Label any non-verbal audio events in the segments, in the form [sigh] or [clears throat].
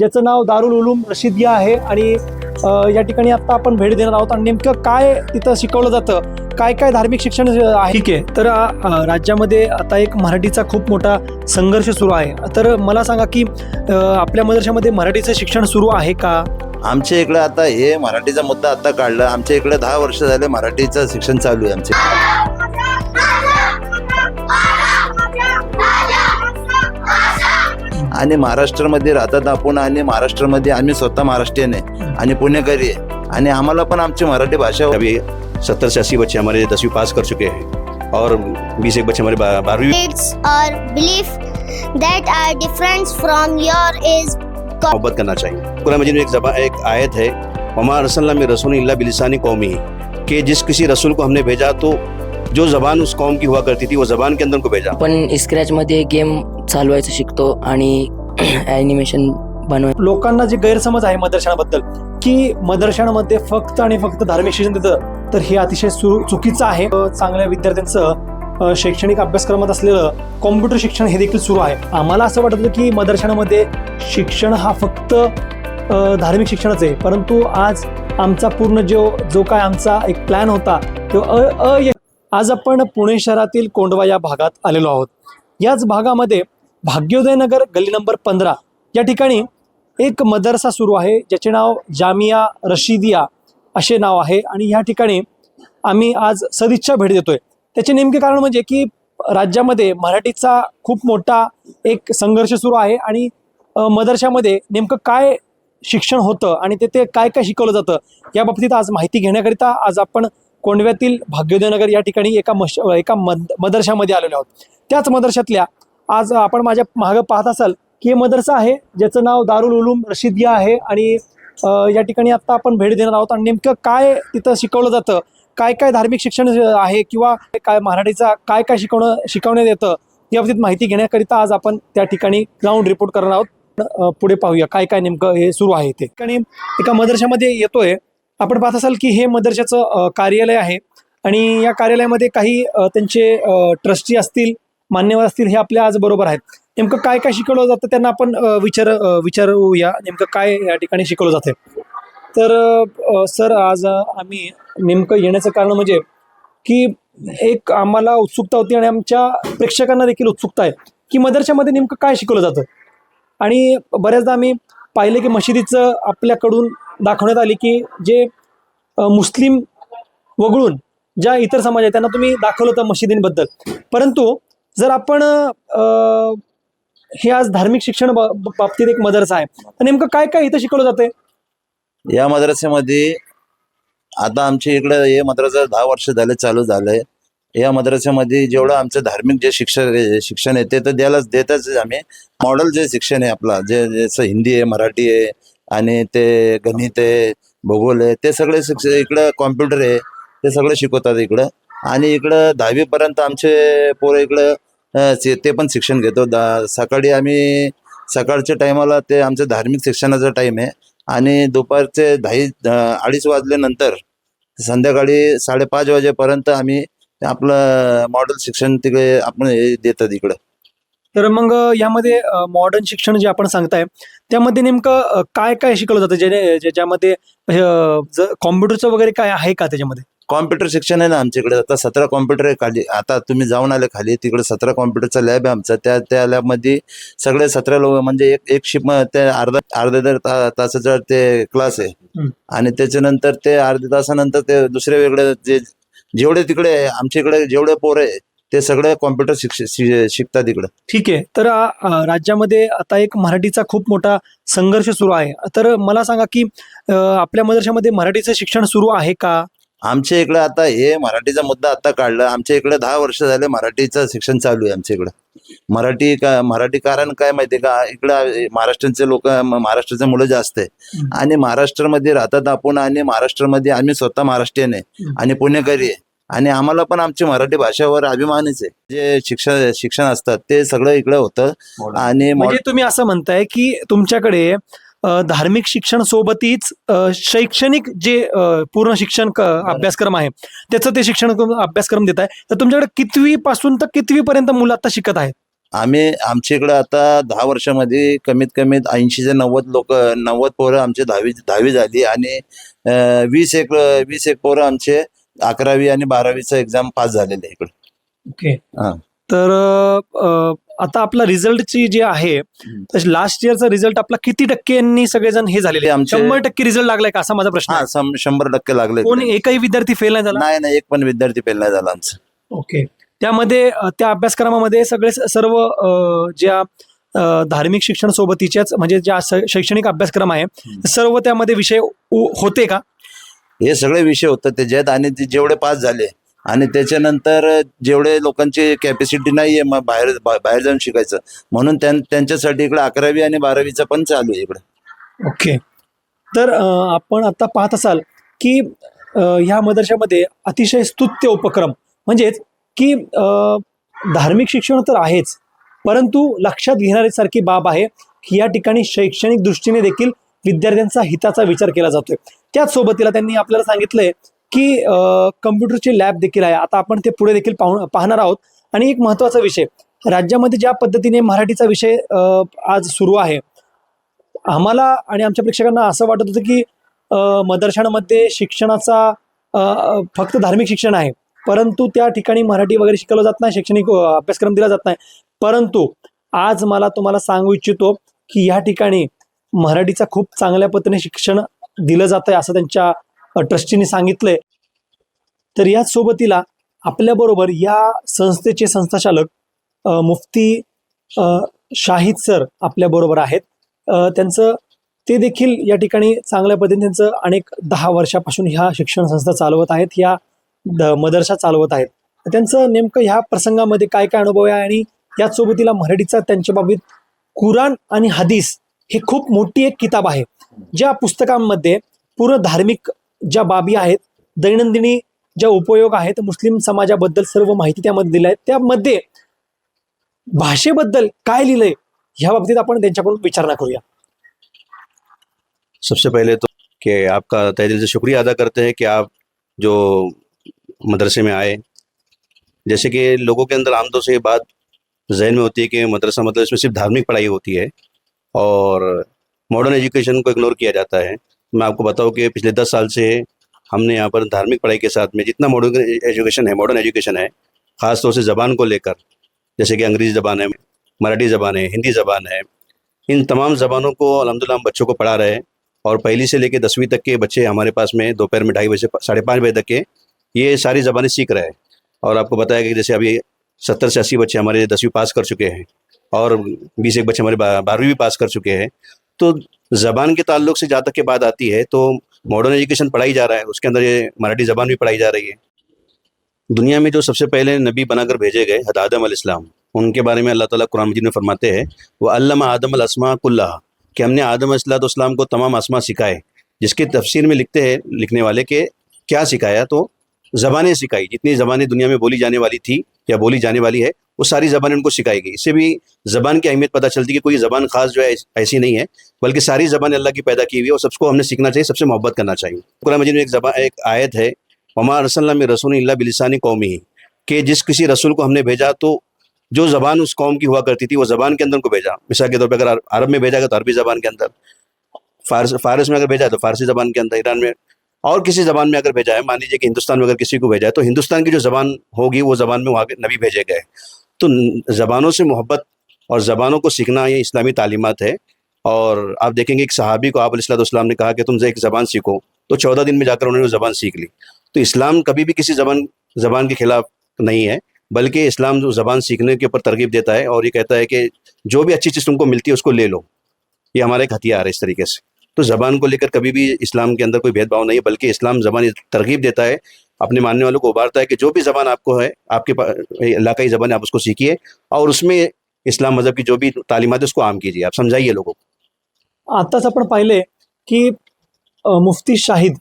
ज्याचं नाव दारुल उलूम रशिदिया आहे आणि या ठिकाणी आता आपण भेट देणार आहोत. आणि नेमकं काय तिथं शिकवलं जातं? काय काय धार्मिक शिक्षण आहे? ठीक आहे. तर राज्यामध्ये आता एक मराठीचा खूप मोठा संघर्ष सुरू आहे. तर मला सांगा की आपल्या मदरशामध्ये मराठीचं शिक्षण सुरू आहे का? आमच्या इकडे आता हे मराठीचा मुद्दा आता काढला. आमच्या इकडे दहा वर्ष झाले मराठीचं शिक्षण चालू आहे आमचे. आणि महाराष्ट्रामध्ये राहतात आपण आणि महाराष्ट्रामध्ये आम्ही स्वतः महाराष्ट्रीयन आहे. आणि पुणेकरी आहे. आणि आम्हाला पण आमची मराठी भाषा अभी सत्तर से अस्सी बच्चे हमारे दसवीं पास कर चुके हैं और बीस एक बच्चे हमारे बारहवीं traits or belief that are different from your is मोहब्बत करना चाहिए। कुरान मजीद में एक जबा एक आयत है। ममा रसल्ला में रसूल इल्ला बिलिसानी कौमी कि जिस किसी रसूल को हमने भेजा तो जो जबान उस कौम की हुआ करती थी वो जबान के अंदर उनको भेजा। आपण स्क्रॅचमध्ये गेम चालवायचं शिकतो आणि [clears throat] ॲनिमेशन बनवाय लोकांना जे गैरसमज आहे मदर्शनाबद्दल की मदर्शनामध्ये फक्त आणि फक्त धार्मिक शिक्षण देतं तर हे अतिशय चुकीचं आहे. चांगल्या विद्यार्थ्यांचं शैक्षणिक अभ्यासक्रमात असलेलं कॉम्प्युटर शिक्षण हे देखील सुरू आहे. आम्हाला असं वाटतं की मदर्शनामध्ये शिक्षण हा फक्त धार्मिक शिक्षणच आहे परंतु आज आमचा पूर्ण जो जो काय आमचा एक प्लॅन होता तो अ अ- आज आपण पुणे शहरातील कोंडवा या भागात आलेलो आहोत. याच भागामध्ये भाग्योदय नगर गल्ली नंबर पंधरा. या ठिकाणी एक मदरसा सुरू आहे ज्याचे नाव जामिया रशिदिया असे नाव आहे. आणि ह्या ठिकाणी आम्ही आज सदिच्छा भेट देतोय. त्याचे नेमके कारण म्हणजे की राज्यामध्ये मराठीचा खूप मोठा एक संघर्ष सुरू आहे आणि मदरशामध्ये नेमकं काय शिक्षण होतं आणि तेथे काय काय शिकवलं जातं या बाबतीत आज माहिती घेण्याकरिता आज आपण कोंडव्यातील भाग्योदयनगर या ठिकाणी एका मश एका मद मदरशामध्ये आलेलो आहोत. त्याच मदरशातल्या आज आपण माझ्या मागं पाहत असाल की हे मदरसा आहे ज्याचं नाव दारुल उलूम रशिदिया आहे आणि या ठिकाणी आत्ता आपण भेट देणार आहोत. आणि नेमकं काय तिथं शिकवलं जातं काय काय धार्मिक शिक्षण आहे किंवा काय मराठीचा काय काय शिकवणं शिकवण्यात येतं या बाबतीत माहिती घेण्याकरिता आज आपण त्या ठिकाणी ग्राउंड रिपोर्ट करणार आहोत. पुढे पाहूया काय काय नेमकं हे सुरू आहे ते. ठिकाणी एका मदरशामध्ये येतोय. आपण पाहत असाल की हे मदरशाचं कार्यालय आहे. आणि या कार्यालयामध्ये काही त्यांचे ट्रस्टी असतील मान्यवर असतील हे आपल्या आज बरोबर आहेत. नेमकं काय काय शिकवलं जातं त्यांना आपण विचार विचारूया. नेमकं काय या ठिकाणी शिकवलं जाते तर सर आज आम्ही नेमकं येण्याचं कारण म्हणजे की एक आम्हाला उत्सुकता होती आणि आमच्या प्रेक्षकांना देखील उत्सुकता आहे की मदरशामध्ये नेमकं काय शिकवलं जातं. आणि बऱ्याचदा आम्ही पाहिले की मशिदीचं आपल्याकडून दाखवण्यात आली की जे मुस्लिम वगळून ज्या इतर समाज आहेत त्यांना तुम्ही दाखवलं होतं मशिदींबद्दल. परंतु जर आपण हे आज धार्मिक शिक्षण बाबतीत एक मदरसा आहे तर नेमकं काय काय इथं शिकवलं जाते या मद्रासामध्ये आता आमच्या इकडे हे मद्रासा दहा वर्ष झाले चालू झालंय. या मद्रासामध्ये जेवढं आमचं धार्मिक जे शिक्षण शिक्षण आहे ते तर द्यायला देतच आम्ही. मॉडेल जे शिक्षण आहे आपला जे जसं हिंदी आहे मराठी आहे आणि ते गणित आहे भूगोल आहे ते सगळे शिक्षण इकडं कॉम्प्युटर आहे ते सगळं शिकवतात इकडं. आणि इकडं दहावीपर्यंत आमचे पोरं इकडं ते ते पण शिक्षण घेतो. दा सकाळी आम्ही सकाळच्या टायमाला ते आमचं धार्मिक शिक्षणाचा टाईम आहे. आणि दुपारचे दहा अडीच वाजल्यानंतर संध्याकाळी साडेपाच वाजेपर्यंत आम्ही आपलं मॉडेल शिक्षण तिकडे आपण हे देतात इकडं. तर मग यामध्ये मॉडर्न शिक्षण जे आपण सांगताय त्यामध्ये नेमकं काय काय शिकवलं जातं? ज्याने ज्यामध्ये कॉम्प्युटरचं वगैरे काय आहे का त्याच्यामध्ये? कॉम्प्युटर शिक्षण आहे ना आमच्याकडे. आता सतरा कॉम्प्युटर आहे खाली. आता तुम्ही जाऊन आले खाली तिकडे सतरा कॉम्प्युटरचा लॅब आहे आमचा. त्या त्या लॅबमध्ये सगळे सतरा लोक म्हणजे एक एक शिप ते अर्धा अर्ध्या दर ता, तासाचा ते क्लास आहे. आणि त्याच्यानंतर ते अर्ध्या तासानंतर ते दुसरे वेगळे जे जेवढे तिकडे आमच्या इकडे जेवढे पोरं आहे ते सगळे कॉम्प्युटर शिकतात इकडं. ठीक आहे. तर राज्यामध्ये आता एक मराठीचा खूप मोठा संघर्ष सुरू आहे. तर मला सांगा की आपल्या मदरशामध्ये मराठीचं शिक्षण सुरू आहे का? आमच्या इकडे आता हे मराठीचा मुद्दा आता काढला. आमच्या इकडे दहा वर्ष झाले मराठीचं शिक्षण चालू आहे आमच्या इकडं. मराठी का मराठी कारण काय माहितीये का? इकडं महाराष्ट्राचे लोक महाराष्ट्राचे मुलं जास्त आहे. आणि महाराष्ट्रामध्ये राहतात आपण आणि महाराष्ट्रामध्ये आम्ही स्वतः महाराष्ट्रीयन आहे. आणि पुणेकरी आहे. आणि आम्हाला पण आमची मराठी भाषेवर अभिमानच आहे. जे शिक्षण शिक्षण असतात ते सगळं इकडे होतं. आणि म्हणजे तुम्ही असं म्हणताय की तुमच्याकडे धार्मिक शिक्षण सोबतीच शैक्षणिक जे पूर्ण शिक्षण अभ्यासक्रम आहे त्याचं ते शिक्षण अभ्यासक्रम देत आहे. तर तुमच्याकडे कितवी पासून तर कितवी पर्यंत मुलं आता शिकत आहेत? आम्ही आमच्या इकडं आता दहा वर्षामध्ये कमीत कमी ऐंशी ते नव्वद लोक नव्वद पोरं आमचे दहावी दहावी झाली आणि वीस एक वीस एक पोरं आमचे अकरावी आणि बारावीचं एक्झाम पास झालेले आहे इकडे. ओके. तर आता आपला रिझल्टची जी आहे लास्ट इयरचा रिझल्ट आपला किती टक्क्यांनी सगळेजण हे झालेले ते शंभर टक्के रिझल्ट लागलाय का? असा माझा प्रश्न आहे. शंभर टक्के लागले कोणी एकही विद्यार्थी फेल नाही झाला? नाही नाही एक पण विद्यार्थी फेल नाही झाला आमचं. ओके त्यामध्ये अ, त्या अभ्यासक्रमामध्ये सगळे स- सर्व अ, ज्या अ, धार्मिक शिक्षण सोबतीच्याच म्हणजे ज्या स- शैक्षणिक अभ्यासक्रम आहे सर्व त्यामध्ये विषय उ- होते का? हे सगळे विषय होतात त्याच्यात आणि ते जेवढे पास झाले आणि त्याच्यानंतर जेवढे लोकांची कॅपॅसिटी नाहीये मग बाहेर बा- बाहेर जाऊन शिकायचं. म्हणून त्यां- त्यांच्यासाठी इकडे अकरावी आणि बारावीचं पण चालू आहे इकडे. ओके. तर आपण आता पाहत असाल की ह्या मदरशामध्ये अतिशय स्तुत्य उपक्रम. म्हणजेच की धार्मिक शिक्षण तर आहेच परंतु लक्षात घेणारी बाब आहे की या ठिकाणी शैक्षणिक दृष्टीने देखील विद्यार्थ्यांचा हिताचा विचार केला जातोय. त्याच सोबतीला त्यांनी आपल्याला सांगितलंय की कम्प्युटरची लॅब देखील आहे. आता आपण ते पुढे देखील पाहू पाहणार आहोत. आणि एक महत्त्वाचा विषय राज्यामध्ये ज्या पद्धतीने मराठीचा विषय आज सुरू आहे आम्हाला आणि आमच्या प्रेक्षकांना असं वाटत होतं की अ, मदरशांमध्ये शिक्षणाचा फक्त धार्मिक शिक्षण आहे. परंतु त्या ठिकाणी मराठी वगैरे शिकवलं जात नाही शैक्षणिक अभ्यासक्रम दिला जात नाही. परंतु आज मला तुम्हाला सांगू इच्छितो की या ठिकाणी मराठीचा खूप चांगल्या पद्धतीने शिक्षण दिलं जात आहे असं त्यांच्या ट्रस्टीने सांगितलंय. तर याच सोबतीला आपल्याबरोबर या संस्थेचे संस्थाचालक मुफ्ती शाहिद सर आपल्याबरोबर आहेत. त्यांचं ते देखील या ठिकाणी चांगल्या पद्धतीने त्यांचं अनेक दहा वर्षापासून ह्या शिक्षण संस्था चालवत आहेत ह्या द- मदरसा चालवत आहेत. त्यांचं नेमकं ह्या प्रसंगामध्ये काय काय अनुभव आहे आणि याच सोबतीला मराठीचा त्यांच्या बाबतीत कुराण आणि हदीस हे खूप मोठी एक किताब आहे. ज्या पुस्तकांमध्ये पूर्ण धार्मिक ज्या बाबी आहेत, दैनंदिनी ज्या उपयोग आहेत, मुस्लिम समाजाबद्दल सर्व माहिती त्यामध्ये दिली आहे. त्यामध्ये भाषेबद्दल काय लिहिलंय, ह्या बाबतीत आपण त्यांच्याकडून विचारणा करूया. सबसे पहले तो कि आपका तहे दिल से शुक्रिया अदा करते हैं कि आप जो मदरसे में आए। जैसे कि लोगों के अंदर आमतौर से ये बात जहन में होती है कि मदरसा मतलब इसमें सिर्फ़ धार्मिक पढ़ाई होती है और मॉडर्न एजुकेशन को इग्नोर किया जाता है। मैं आपको बताऊँ कि पिछले दस साल से हमने यहाँ पर धार्मिक पढ़ाई के साथ में जितना मॉडर्न एजुकेशन है मॉडर्न एजुकेशन है ख़ास तौर से ज़बान को लेकर, जैसे कि अंग्रेज़ी ज़बान है, मराठी ज़बान है, हिंदी ज़बान है, इन तमाम ज़बानों को अलहमदिल्ला हम बच्चों को पढ़ा रहे हैं और पहली से लेकर दसवीं तक के बच्चे हमारे पास में दोपहर में ढाई बजे, साढ़े पाँच बजे तक के ये सारी ज़बानें सीख रहे हैं। और आपको बताया कि जैसे अभी सत्तर से अस्सी बच्चे हमारे दसवीं पास कर चुके हैं और बीस एक बच्चे हमारे बारहवीं भी पास कर चुके हैं। तो ज़बान के ताल्लुक से जहाँ तक की बात आती है तो मॉडर्न एजुकेशन पढ़ाई जा रहा है, उसके अंदर ये मराठी ज़बान भी पढ़ाई जा रही है। दुनिया में जो सबसे पहले नबी बनाकर भेजे गए हद आदम अलैहिस्सलाम उनके बारे में अल्लाह ताला कुरान मजीद में फरमाते हैं, वो अल्लामा आदम अस्मा कुल्ला कि हमने आदम अलैहिस्सलाम को तमाम आसमा सिखाए, जिसके तफसीर में लिखते हैं, लिखने वाले के क्या सिखाया तो ज़बानें सिखाई, जितनी ज़बानें दुनिया में बोली जाने वाली थी, या बोली जाने वाली है वो सारी ज़बान उनको सिखाई गई इससे भी ज़बान की अहमियत पता चलती है कि कोई ज़बान खास जो है, ऐसी नहीं है, बल्कि सारी ज़बान अल्लाह की पैदा की हुई है और सबको हमने सीखना चाहिए, सबसे मोहब्बत करना चाहिए। कुरान मजीद में एक ज़बान एक आयत है रसल्ला रसूल इल्ला बिलिसानी कौमी कि जिस किसी रसूल को हमने भेजा तो जो ज़बान उस कौम की हुआ करती थी, वो ज़बान के अंदर उनको भेजा। मिसाल के तौर पर अगर अरब में भेजा गया तो अरबी ज़बान के अंदर, फारस फारस में अगर भेजा है तो फारसी ज़बान के अंदर, ईरान में और किसी ज़बान में अगर भेजा है, मान लीजिए कि हिंदुस्तान में अगर किसी को भेजा है तो हिंदुस्तान की जो ज़बान होगी, वो ज़बान में वहाँ के नबी भेजे गए। तो ज़बानों से मोहब्बत और ज़बानों को सीखना ये इस्लामी तालीमत है। और आप देखेंगे एक सहाबी को आप अलैहिस्सलाम ने कहा कि तुमसे एक ज़बान सीखो तो चौदह दिन में जाकर उन्होंने वो ज़बान सीख ली। तो इस्लाम कभी भी किसी ज़बान ज़बान के खिलाफ नहीं है, बल्कि इस्लाम जो ज़बान सीखने के ऊपर तरगीब देता है और ये कहता है कि जो भी अच्छी चीज़ तुमको मिलती है उसको ले लो। ये हमारा एक हथियार है इस तरीके से। तो ज़बान को लेकर कभी भी इस्लाम के अंदर कोई भेदभाव नहीं है, बल्कि इस्लाम ज़बान तरगीब देता है अपने मानने वालों को उभारता है कि जो भी ज़बान आपको है आपके पा- इलाकाई ज़बान आप उसको सीखिए और उसमें इस्लाम मज़हब की जो भी तालीमात है उसको आम कीजिए। आप समझाइए लोगों को। आताच आपण पाहिले की अ, मुफ्ती शाहिद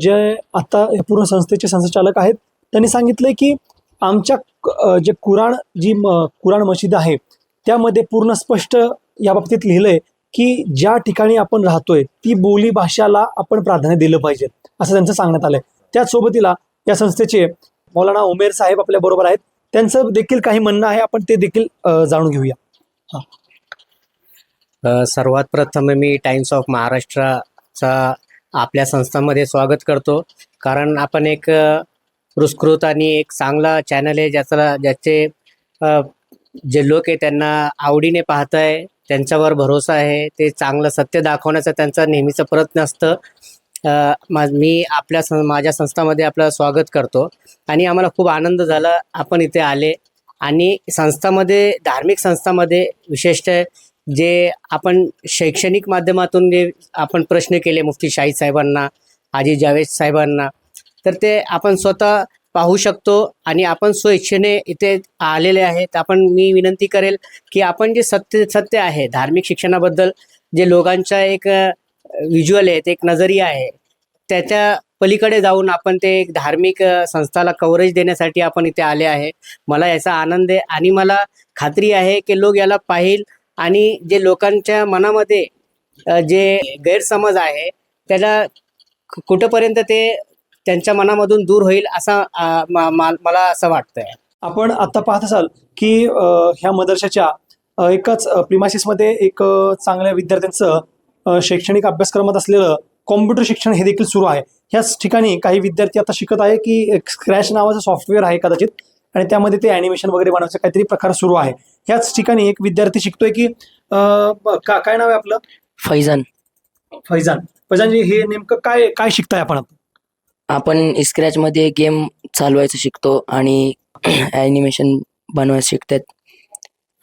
जे आता या पूर्ण संस्थेचे संचालक आहेत त्यांनी सांगितलंय की आमच्या जे कुराण जी कुराण मशीद आहे त्यामध्ये पूर्ण स्पष्ट या बाबतीत लिहिलंय की ज्या ठिकाणी आपण राहतोय ती बोली भाषाला आपण प्राधान्य दिलं पाहिजे असं त्यांचं सांगण्यात आलंय. त्याच सोबतीला या संस्थेचे मौलाना उमेर साहेब आपल्या बरोबर आहेत. त्यांचं देखील काही म्हणणं आहे. आपण ते देखील जाणून घेऊया. सर्वात प्रथम मी टाइम्स ऑफ महाराष्ट्राचा आपल्या संस्थांमध्ये स्वागत करतो. कारण आपण एक पुरस्कृत आणि एक चांगला चॅनल आहे. ज्याचा ज्याचे जे लोक आहे त्यांना आवडीने पाहत आहे त्यांच्यावर भरोसा आहे. ते चांगलं सत्य दाखवण्याचा त्यांचा नेहमीचा प्रयत्न असतं. मा- मी आपल्या सं माझ्या संस्थामध्ये आपलं स्वागत करतो. आणि आम्हाला खूप आनंद झाला. आपण इथे आले. आणि संस्थामध्ये धार्मिक संस्थामध्ये विशेषतः जे आपण शैक्षणिक माध्यमातून जे आपण प्रश्न केले मुफ्ती शाहीद साहेबांना आजी जावेद साहेबांना तर ते आपण स्वतः पाहू शकतो. आणि आपण स्वेच्छेने इथे आलेले आहेत. आपण मी विनंती करेल की आपण जे सत्य सत्य आहे धार्मिक शिक्षणाबद्दल जे लोकांचा एक व्हिज्युअल आहे ते एक नजरिया आहे. त्याच्या पलीकडे जाऊन आपण ते एक धार्मिक संस्थाला कव्हरेज देण्यासाठी आपण इथे आले आहे. मला याचा आनंद आहे आणि मला खात्री आहे की लोक याला पाहिल आणि जे लोकांच्या मनामध्ये जे गैरसमज आहे त्याला कुठंपर्यंत ते त्यांच्या मनामधून दूर होईल असा मला असं वाटतंय. आपण आता पाहत असाल की ह्या मदरशाच्या एकच एकाच प्रिमासिसमध्ये एक चांगल्या विद्यार्थ्यांचं शैक्षणिक अभ्यासक्रमात असलेलं कॉम्प्युटर शिक्षण हे देखील सुरू आहे. ह्याच ठिकाणी काही विद्यार्थी आता शिकत आहे की स्क्रॅच नावाचं सॉफ्टवेअर आहे कदाचित आणि त्यामध्ये ते ॲनिमेशन वगैरे बनवायचं काहीतरी प्रकार सुरू आहे. ह्याच ठिकाणी एक विद्यार्थी शिकतोय की का काय नाव आहे आपलं? फैजान. फैजान. फैजानजी हे नेमकं काय काय शिकताय आपण आपण स्क्रॅच मध्ये गेम चालवायचं शिकतो आणि [clears throat] ॲनिमेशन बनवायचं शिकतात.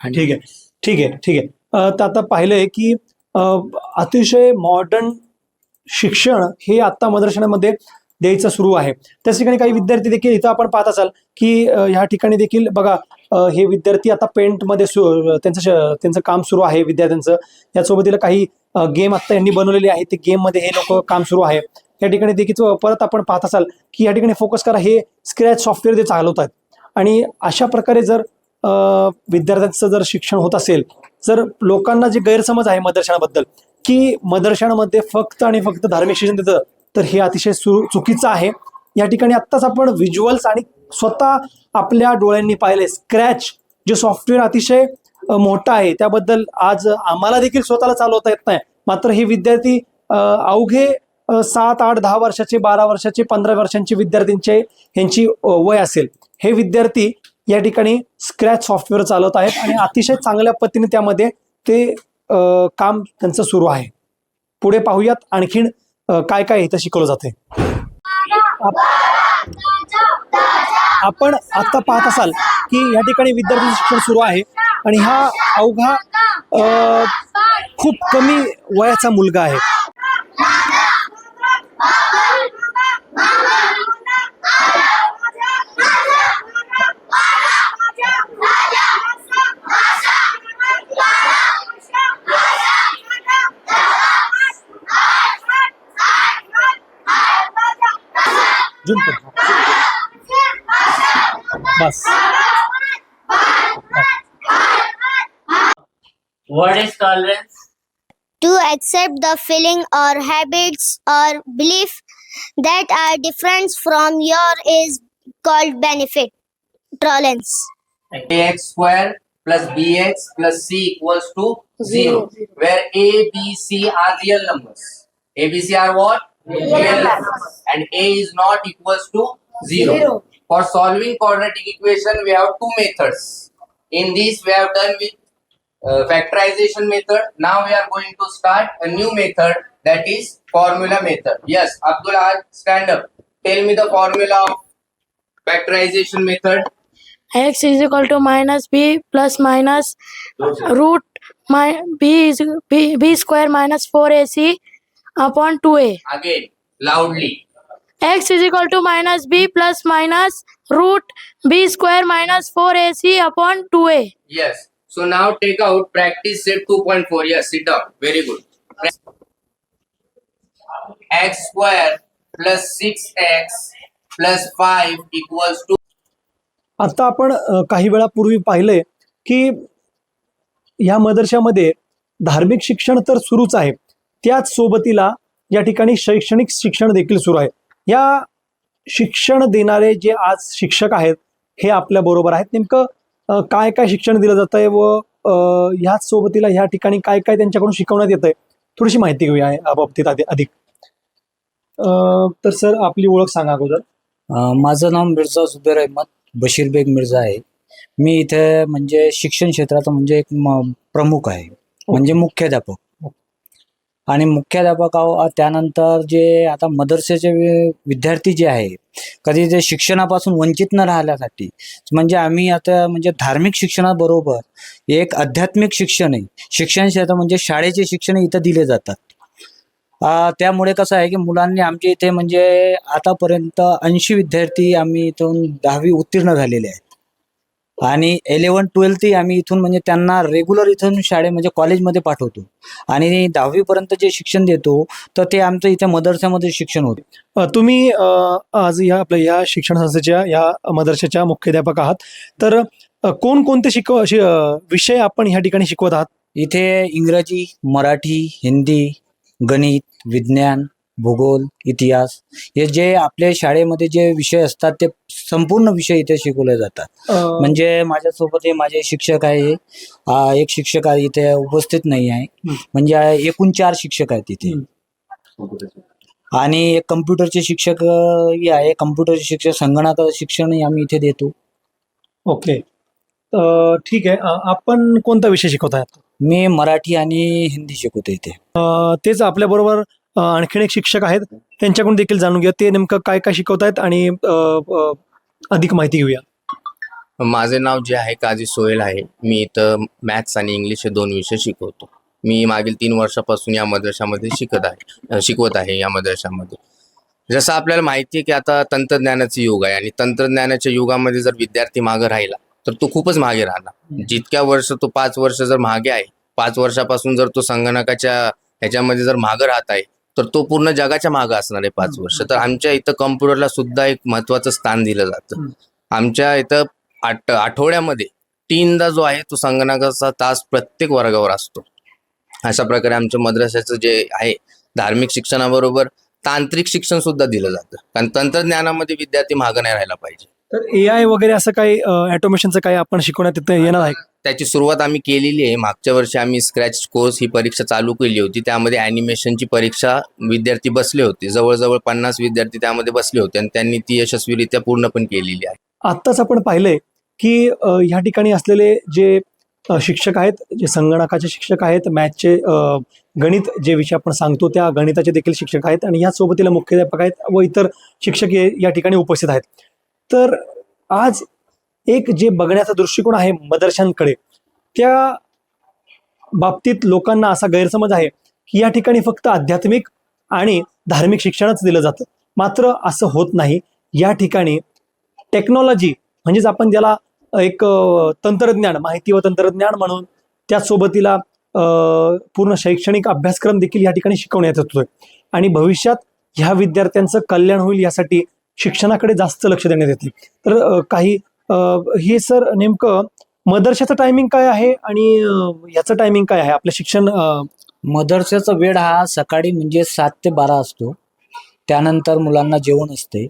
ठीक आहे. ठीक आहे ठीक आहे. तर आता पाहिलंय की अतिशय मॉडर्न शिक्षण हे आत्ता मदरशामध्ये द्यायचं सुरू आहे. त्याच ठिकाणी काही विद्यार्थी देखील इथं आपण पाहत असाल की ह्या ठिकाणी देखील बघा हे विद्यार्थी आता पेंटमध्ये सु त्यांचं श- त्यांचं काम सुरू आहे विद्यार्थ्यांचं. यासोबतीला काही गेम आत्ता यांनी बनवलेले आहे. ते गेममध्ये हे लोक काम सुरू आहे. या ठिकाणी देखील परत आपण पाहत असाल की या ठिकाणी फोकस करा हे स्क्रॅच सॉफ्टवेअर ते चालवत आहेत आणि अशा प्रकारे जर विद्यार्थ्यांचं जर शिक्षण होत असेल जर लोकांना जे गैरसमज आहे मदरशाबद्दल की मदरशामध्ये फक्त आणि फक्त धार्मिक शिक्षण देतं तर हे अतिशय सु चुकीचं आहे. या ठिकाणी आत्ताच आपण व्हिज्युअल्स आणि स्वतः आपल्या डोळ्यांनी पाहिले स्क्रॅच जे सॉफ्टवेअर अतिशय मोठा मोठं आहे त्याबद्दल आज आम्हाला देखील स्वतःला चालवता येत नाही. मात्र हे विद्यार्थी अवघे सात आठ दहा वर्षाचे बारा वर्षाचे पंधरा वर्षांचे विद्यार्थ्यांचे ह्यांची वय असेल. हे विद्यार्थी या ठिकाणी स्क्रॅच सॉफ्टवेअर चालवत आहेत आणि अतिशय चांगल्या पद्धतीने त्यामध्ये ते काम त्यांचं सुरू आहे. पुढे पाहूयात आणखीन काय काय इथं शिकवलं जाते आपण आता पाहत असाल की या ठिकाणी विद्यार्थी शिक्षण सुरू आहे आणि हा अवघा खूप कमी वयाचा मुलगा आहे. Zoom What is tolerance? To accept the feeling or habits or belief that are different from your is called benefit. Tolerance. ax square plus bx plus c equals to zero, where a, b, c are real numbers. A, B, C are what? Real numbers. And a is not equals to zero. For solving quadratic equation, we have two methods. In this, we have done with uh, factorization method. Now we are going to start a new method that is formula method. Yes, Abdullah, stand up. Tell me the formula of factorization method. X is equal to minus b plus minus root my b is b, b square minus 4ac upon 2a Again, loudly. x is equal to minus b plus minus root b square minus 4ac upon 2a Yes. So now take out practice set 2.4. Yes, sit down. Very good. x square plus 6x plus 5 equals to आता आपण काही वेळापूर्वी पाहिलंय की या मदरशामध्ये धार्मिक शिक्षण तर सुरूच आहे. त्याच सोबतीला या ठिकाणी शैक्षणिक शिक्षण देखील सुरू आहे. या शिक्षण देणारे जे आज शिक्षक आहेत हे आपल्या बरोबर आहेत. नेमकं काय काय शिक्षण दिलं जात आहे व ह्याच सोबतीला ह्या ठिकाणी काय काय त्यांच्याकडून शिकवण्यात येत आहे थोडीशी माहिती घेऊया या बाबतीत आधी- अधिक. तर सर आपली ओळख सांगा अगोदर. माझं नाव मिर्झा जुबेर अहमद. बशीर बेग मिर्झा आहे. मी इथे म्हणजे शिक्षण क्षेत्राचा म्हणजे एक प्रमुख आहे. म्हणजे मुख्याध्यापक. आणि मुख्याध्यापक आहो त्यानंतर जे आता मदरसेचे विद्यार्थी जे आहे कधी ते शिक्षणापासून वंचित न राहण्यासाठी म्हणजे आम्ही आता म्हणजे धार्मिक शिक्षणाबरोबर एक आध्यात्मिक शिक्षण आहे शिक्षण क्षेत्र म्हणजे शाळेचे शिक्षण इथं दिले जातात. त्यामुळे कसं आहे की मुलांनी आमच्या इथे म्हणजे आतापर्यंत ऐंशी विद्यार्थी आम्ही इथून दहावी उत्तीर्ण झालेले आहेत. आणि इलेवन ट्वेल्थही आम्ही इथून म्हणजे त्यांना रेग्युलर इथून शाळे म्हणजे कॉलेजमध्ये पाठवतो. आणि दहावीपर्यंत जे शिक्षण देतो तर ते आमचं इथे मदरस्यामध्ये शिक्षण होतं. तुम्ही आज या आपल्या या शिक्षण संस्थेच्या या मदरशाच्या मुख्याध्यापक आहात. तर कोणकोणते शिकव शि- विषय आपण ह्या ठिकाणी शिकवत आहात? इथे इंग्रजी मराठी हिंदी गणित विज्ञान भूगोल इतिहास हे जे आपल्या शाळेमध्ये जे विषय असतात ते संपूर्ण विषय इथे शिकवले जातात. म्हणजे माझ्यासोबत हे माझे शिक्षक आहे. एक शिक्षक इथे उपस्थित नाही आहे. म्हणजे एकूण चार शिक्षक आहेत इथे. आणि एक कम्प्युटरचे शिक्षक हे आहे. कम्प्युटरचे शिक्षक संगणक शिक्षणही आम्ही इथे देतो. ओके. ठीक आहे. आपण कोणता विषय शिकवत आहात मी मराठी आणि हिंदी शिकवतो इथे. तेच आपल्याबरोबर आणखीन एक शिक्षक आहेत. त्यांच्याकडून देखील जाणून घेऊया. ते नेमकं काय काय शिकवतायत आणि अ, अ, अधिक माहिती घेऊया. माझे नाव जे आहे काजी सोहेल आहे. मी इथं मॅथ्स आणि इंग्लिश हे दोन विषय शिकवतो. मी मागील तीन वर्षापासून या मदरशामध्ये शिकत आहे अ, शिकवत आहे या मदरशामध्ये. जसं आपल्याला माहिती आहे की आता तंत्रज्ञानाचं युग आहे आणि तंत्रज्ञानाच्या युगामध्ये जर विद्यार्थी मागे राहिला तर तो खूपच मागे राहणार. जितक्या वर्ष तो पाच वर्ष जर मागे आहे पाच वर्षापासून जर तो संगणकाच्या ह्याच्यामध्ये जर मागं राहत आहे तर तो पूर्ण जगाच्या मागं असणार आहे पाच वर्ष. तर आमच्या इथं कम्प्युटरला सुद्धा एक महत्वाचं स्थान दिलं जातं. आमच्या इथं आठ आठवड्यामध्ये तीनदा जो आहे तो संगणकाचा तास प्रत्येक वर्गावर असतो. अशा प्रकारे आमच्या मद्रासाचं जे आहे धार्मिक शिक्षणाबरोबर तांत्रिक शिक्षण सुद्धा दिलं जातं. कारण तंत्रज्ञानामध्ये विद्यार्थी मागं नाही राहायला पाहिजे. तर ए आय वगैरे असं काही ऑटोमेशनचं काही आपण शिकवण्यात तिथं येणार आहे? त्याची सुरुवात आम्ही केलेली आहे. मागच्या वर्षी आम्ही स्क्रॅच कोर्स ही परीक्षा चालू केली होती. त्यामध्ये ॲनिमेशनची परीक्षा विद्यार्थी बसले होते. जवळजवळ पन्नास विद्यार्थी त्यामध्ये बसले होते आणि त्यांनी ती यशस्वीरित्या पूर्ण पण केलेली आहे. आत्ताच आपण पाहिलंय की ह्या ठिकाणी असलेले जे शिक्षक आहेत जे संगणकाचे शिक्षक आहेत मॅथचे गणित जे विषय आपण सांगतो त्या गणिताचे देखील शिक्षक आहेत आणि ह्या सोबतीला मुख्याध्यापक आहेत व इतर शिक्षक हे या ठिकाणी उपस्थित आहेत. तर आज एक जे बघण्याचा दृष्टिकोन आहे मदरशांकडे त्या बाबतीत लोकांना असा गैरसमज आहे की या ठिकाणी फक्त आध्यात्मिक आणि धार्मिक शिक्षणच दिलं जातं. मात्र असं होत नाही. या ठिकाणी टेक्नॉलॉजी म्हणजेच आपण ज्याला एक तंत्रज्ञान माहिती व तंत्रज्ञान म्हणून त्याचसोबतीला पूर्ण शैक्षणिक अभ्यासक्रम देखील या ठिकाणी शिकवण्यात येतोय. आणि भविष्यात ह्या विद्यार्थ्यांचं कल्याण होईल यासाठी शिक्षणाकडे जास्त लक्ष देण्यात येते. तर काही हे सर नेमकं मदरशाचं टायमिंग काय आहे आणि याचं टायमिंग काय आहे? आपलं शिक्षण अ, मदरसेचा वेळ हा सकाळी म्हणजे सात ते बारा असतो. त्यानंतर मुलांना जेवण असते.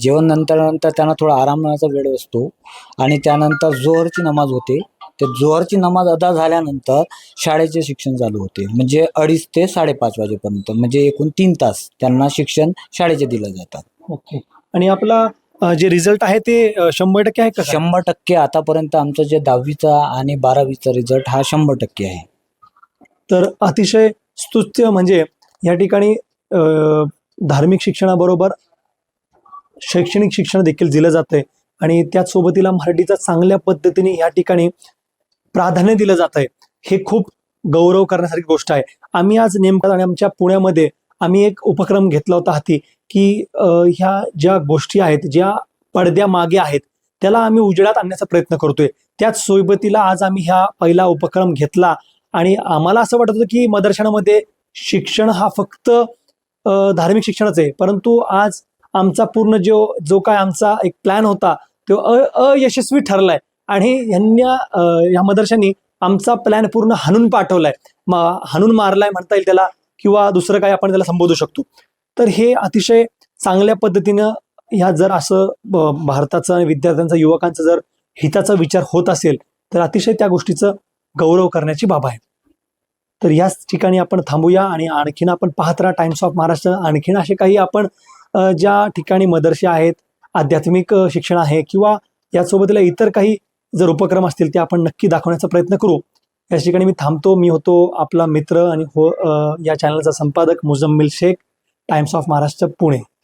जेवण नंतर नंतर त्यांना थोडा आरामाचा वेळ असतो. आणि त्यानंतर जोहरची नमाज होते. ते जोहरची नमाज अदा झाल्यानंतर शाळेचे शिक्षण चालू होते. म्हणजे अडीच ते साडेपाच वाजेपर्यंत. म्हणजे एकूण तीन तास त्यांना शिक्षण शाळेचे दिलं जातात. ओके. आणि आपला अ, जे रिझल्ट आहे ते अ, शंभर टक्के आहे का? सर? शंभर टक्के आतापर्यंत आमचं जे दहावीचा आणि बारावीचा रिझल्ट हा शंभर टक्के आहे. तर अतिशय स्तुत्य म्हणजे या ठिकाणी अ, धार्मिक शिक्षणाबरोबर शैक्षणिक शिक्षण देखील दिलं जातंय. आणि त्याच सोबतीला मराठीचा चांगल्या पद्धतीने या ठिकाणी प्राधान्य दिलं जात आहे हे खूप गौरव करण्यासारखी गोष्ट आहे. आम्ही आज नेमका आणि आमच्या पुण्यामध्ये आम्ही एक उपक्रम घेतला होता हाती. की ह्या ज्या गोष्टी आहेत ज्या पडद्या मागे आहेत त्याला आम्ही उजेडात आणण्याचा प्रयत्न करतोय. त्याच सोयबतीला आज आम्ही ह्या पहिला उपक्रम घेतला आणि आम्हाला असं वाटत होतं की मदर्शनामध्ये शिक्षण हा फक्त धार्मिक शिक्षणच आहे. परंतु आज आमचा पूर्ण जो जो काय आमचा एक प्लॅन होता तो अ अयशस्वी ठरलाय. आणि ह्यांना ह्या मदरशांनी आमचा प्लॅन पूर्ण हाणून पाठवलाय. मा हाणून मारलाय म्हणता येईल त्याला किंवा दुसरं काय आपण त्याला संबोधू शकतो. तर हे अतिशय चांगल्या पद्धतीनं ह्या जर असं ब- भारताचं आणि विद्यार्थ्यांचा युवकांचा जर हिताचा विचार होत असेल तर अतिशय त्या गोष्टीचं गौरव करण्याची बाब आहे. तर याच ठिकाणी आपण थांबूया आणि आणखीन आपण पाहत राहा टाइम्स ऑफ महाराष्ट्र आणखीन असे काही आपण ज्या ठिकाणी मदरसे आहेत आध्यात्मिक शिक्षण आहे किंवा यासोबतला इतर काही जर उपक्रम असतील ते आपण नक्की दाखवण्याचा प्रयत्न करू. या ठिकाणी मी थांबतो. मी होतो आपला मित्र आणि हो या चॅनलचा संपादक Muzammil Shaikh. Times of Maharashtra Pune.